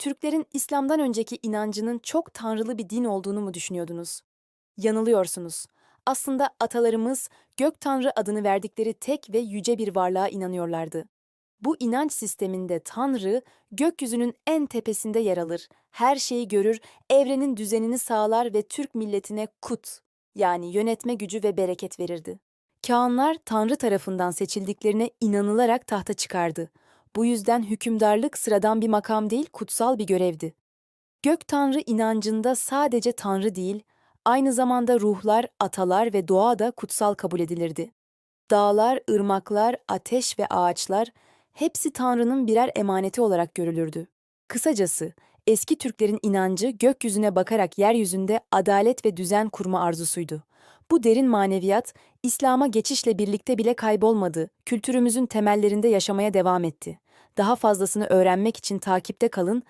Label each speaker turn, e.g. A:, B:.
A: Türklerin İslam'dan önceki inancının çok tanrılı bir din olduğunu mu düşünüyordunuz? Yanılıyorsunuz. Aslında atalarımız gök tanrı adını verdikleri tek ve yüce bir varlığa inanıyorlardı. Bu inanç sisteminde tanrı gökyüzünün en tepesinde yer alır, her şeyi görür, evrenin düzenini sağlar ve Türk milletine kut yani yönetme gücü ve bereket verirdi. Kağanlar Tanrı tarafından seçildiklerine inanılarak tahta çıkardı. Bu yüzden hükümdarlık sıradan bir makam değil, kutsal bir görevdi. Gök Tanrı inancında sadece Tanrı değil, aynı zamanda ruhlar, atalar ve doğa da kutsal kabul edilirdi. Dağlar, ırmaklar, ateş ve ağaçlar hepsi Tanrı'nın birer emaneti olarak görülürdü. Kısacası eski Türklerin inancı gökyüzüne bakarak yeryüzünde adalet ve düzen kurma arzusuydu. Bu derin maneviyat İslam'a geçişle birlikte bile kaybolmadı, kültürümüzün temellerinde yaşamaya devam etti. Daha fazlasını öğrenmek için takipte kalın,